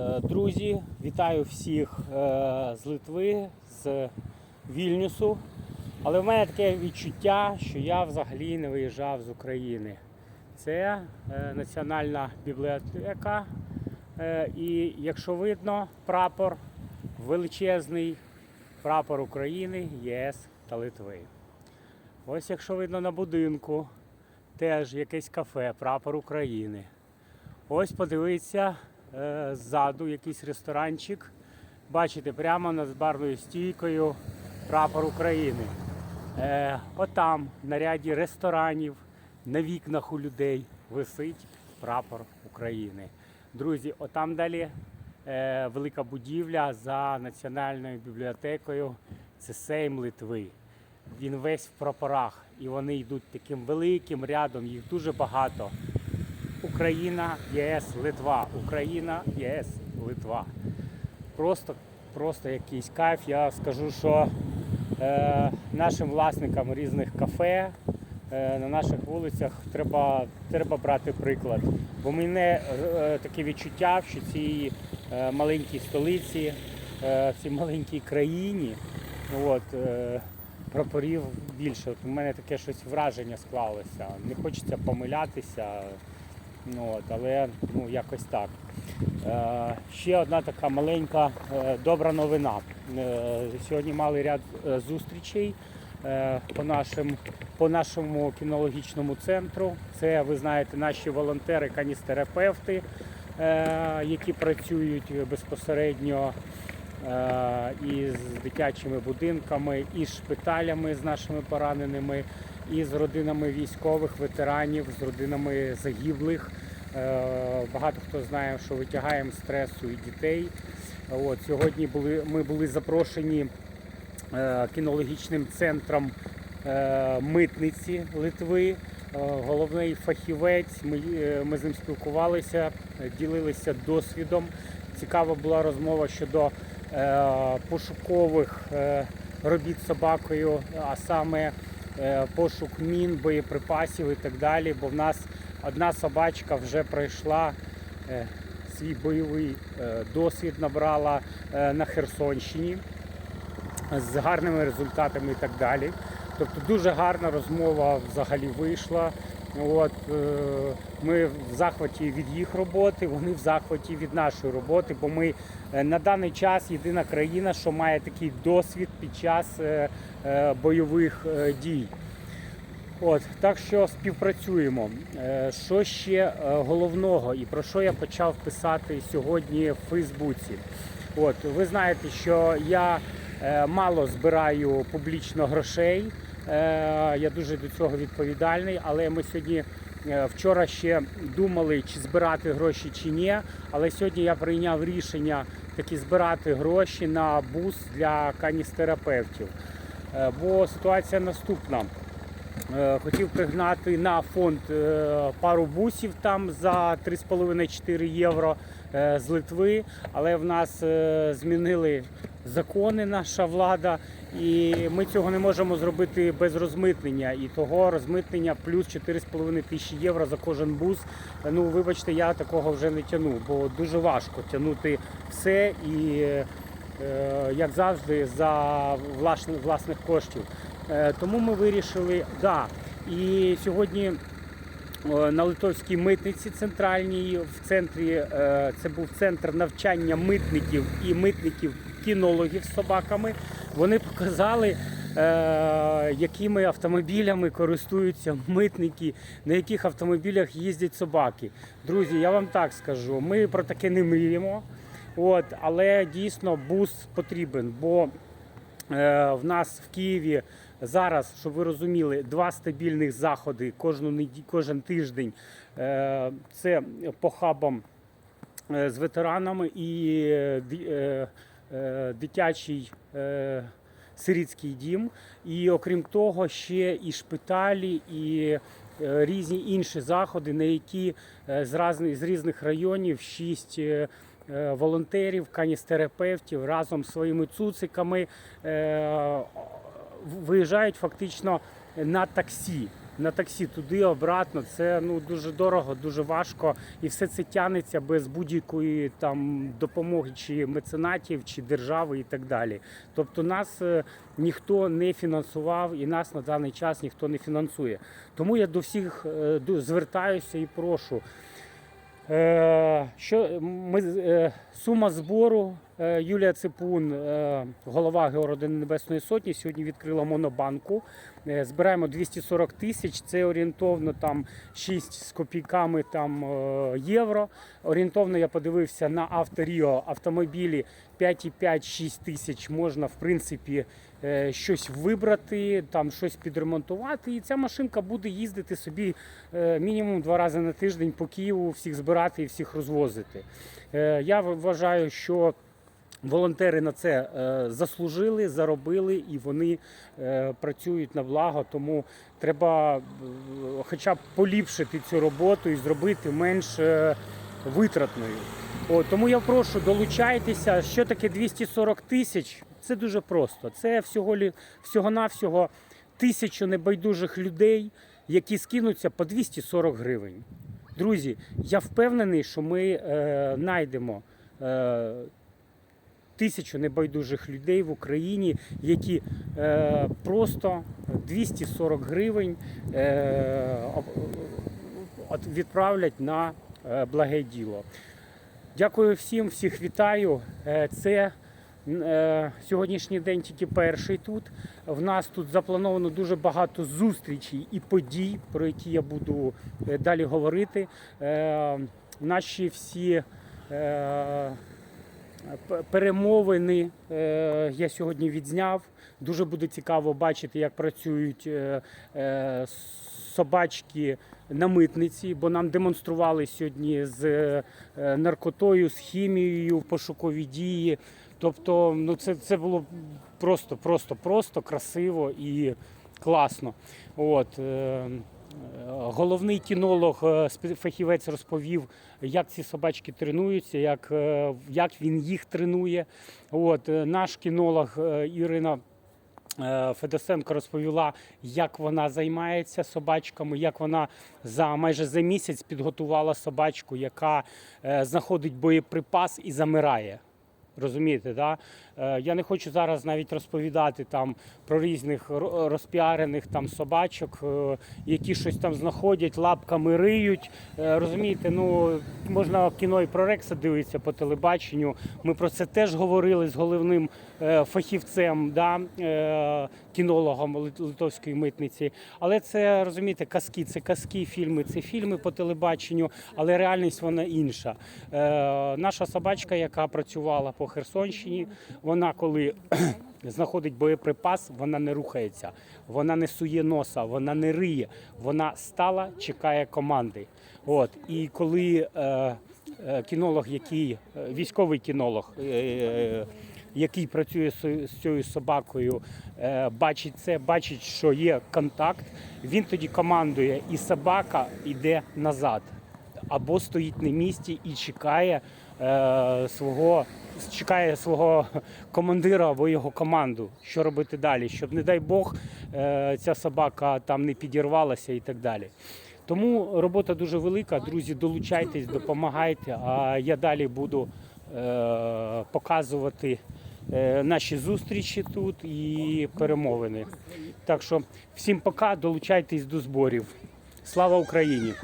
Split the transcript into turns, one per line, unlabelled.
Е, Друзі, вітаю всіх е, з Литви, з Вільнюсу. Але в мене таке відчуття, що я взагалі не виїжджав з України. Це е, Національна бібліотека. І якщо видно, прапор величезний прапор України, ЄС та Литви. Ось якщо видно на будинку, теж якесь кафе, прапор України. Ось подивіться ззаду якийсь ресторанчик. Бачите, прямо над барною стійкою прапор України. Е, отам, на ряді ресторанів, на вікнах у людей висить прапор України. Друзі, отам далі е, велика будівля за національною бібліотекою. Це Сейм Литви. Він весь в прапорах, і вони йдуть таким великим рядом, їх дуже багато. Україна, ЄС, Литва. Україна, ЄС, Литва. Просто, просто якийсь кайф. Я скажу, що е, нашим власникам різних кафе е, на наших вулицях треба, треба брати приклад. Бо мене е, таке відчуття, що цій е, маленькій столиці, е, в цій маленькій країні, от, е, прапорів більше. От у мене таке щось враження склалося. Не хочеться помилятися. Ну, от, але ну, якось так. Е, ще одна така маленька е, добра новина. Е, сьогодні мали ряд е, зустрічей е, по, нашим, по нашому кінологічному центру. Це, ви знаєте, наші волонтери, каністерапевти, е, які працюють безпосередньо е, і з дитячими будинками, і шпиталями з нашими пораненими, і з родинами військових ветеранів, з родинами загиблих. Е, Багато хто знає, що витягаємо стресу і дітей. От, сьогодні були, ми були запрошені е, кінологічним центром е, митниці Литви. Головний фахівець, ми, ми з ним спілкувалися, ділилися досвідом. Цікава була розмова щодо пошукових робіт собакою, а саме пошук мін, боєприпасів і так далі. Бо в нас одна собачка вже пройшла е, свій бойовий е, досвід, набрала е, на Херсонщині з гарними результатами і так далі. Тобто дуже гарна розмова взагалі вийшла. От, е, ми в захваті від їх роботи, вони в захваті від нашої роботи, бо ми е, на даний час єдина країна, що має такий досвід під час е, бойових дій. От, так що співпрацюємо. Що ще головного і про що я почав писати сьогодні в Фейсбуці? От, ви знаєте, що я мало збираю публічно грошей. Е, Я дуже до цього відповідальний, але ми сьогодні. е, Вчора ще думали, чи збирати гроші чи ні, але сьогодні я прийняв рішення таки збирати гроші на бус для каністерапевтів. Е, Бо ситуація наступна. Е, Хотів пригнати на фонд е, пару бусів там за 3,5-4 євро е, з Литви, але в нас змінили закони, наша влада, і ми цього не можемо зробити без розмитнення. І того розмитнення плюс 4,5 тисячі євро за кожен бус. Ну, вибачте, я такого вже не тяну, бо дуже важко тягнути все і. як завжди, за власних коштів. Е, Тому ми вирішили, да. І сьогодні е, на Литовській митниці центральній в центрі е, це був центр навчання митників і митників кінологів з собаками. Вони показали. Якими автомобілями користуються митники, на яких автомобілях їздять собаки. Друзі, я вам так скажу, ми про таке не мріємо. От, але дійсно бус потрібен, бо е, в нас в Києві зараз, щоб ви розуміли, два стабільних заходи кожну кожен тиждень. Е, це по хабам е, з ветеранами і е, дитячий. Сирітський дім, і окрім того, ще і шпиталі, і різні інші заходи, на які з, різних районів шість волонтерів, каністерапевтів разом з своїми цуциками виїжджають фактично на таксі. на таксі туди, обратно. Це ну дуже дорого, дуже важко, і все це тягнеться без будь-якої там допомоги, чи меценатів, чи держави, і так далі. Тобто нас е, ніхто не фінансував, і нас на даний час ніхто не фінансує. Тому я до всіх е, звертаюся і прошу. Е, Що ми сума збору Юлія Ципун, е, голова Геородини Небесної Сотні, сьогодні відкрила монобанку. Е, Збираємо 240 тисяч. Це орієнтовно там 6 з копійками там е, євро. Орієнтовно я подивився на авторіо автомобілі 5,5-6 тисяч можна в принципі е, щось вибрати, там щось підремонтувати. І ця машинка буде їздити собі е, мінімум два рази на тиждень по Києву, всіх збирати і всіх розвозити. Е, Я вважаю, що волонтери на це е, заслужили, заробили і вони е, працюють на благо. Тому треба е, хоча б поліпшити цю роботу і зробити менш е, витратною. О, тому я прошу, долучайтеся. Що таке 240 тисяч? Це дуже просто. Це всього всього-навсього тисячу небайдужих людей, які скинуться по 240 гривень. Друзі, я впевнений, що ми е, знайдемо е, тисячу небайдужих людей в Україні, які е, просто 240 гривень е, відправлять на е, благе діло. Дякую всім, всіх вітаю. Е, Це е, сьогоднішній день тільки перший тут. В нас тут заплановано дуже багато зустрічей і подій, про які я буду далі говорити. Наші всі перемовини е, я сьогодні відзняв. Дуже буде цікаво бачити, як працюють е, е, собачки на митниці, бо нам демонстрували сьогодні з наркотою, з хімією, пошукові дії. Тобто, ну це, це було просто, просто, просто красиво і класно. От, головний кінолог, е, фахівець розповів, як ці собачки тренуються, як, е, як він їх тренує. От, е, наш кінолог е, Ірина. Е, Федосенко розповіла, як вона займається собачками, як вона за майже за місяць підготувала собачку, яка е, знаходить боєприпас і замирає. Розумієте, да? Е, Я не хочу зараз навіть розповідати там про різних розпіарених там собачок, е, які щось там знаходять, лапками риють. Е, Розумієте, ну можна кіно і про Рекса дивитися по телебаченню. Ми про це теж говорили з головним фахівцем, да, кінологом литовської митниці. Але це розумієте, казки, це казки, фільми, це фільми по телебаченню, але реальність вона інша. Наша собачка, яка працювала по Херсонщині, вона коли знаходить боєприпас, вона не рухається, вона не сує носа, вона не риє, вона стала, чекає команди. От і коли е, е, кінолог, який е, військовий кінолог. е, е, який працює з, цією собакою, е, бачить це, бачить, що є контакт, він тоді командує, і собака йде назад або стоїть на місці і чекає е, свого. Чекає свого командира або його команду, що робити далі, щоб, не дай Бог, е, ця собака там не підірвалася і так далі. Тому робота дуже велика. Друзі, долучайтесь, допомагайте. А я далі буду е, показувати е, наші зустрічі тут і перемовини. Так що всім пока, долучайтесь до зборів. Слава Україні!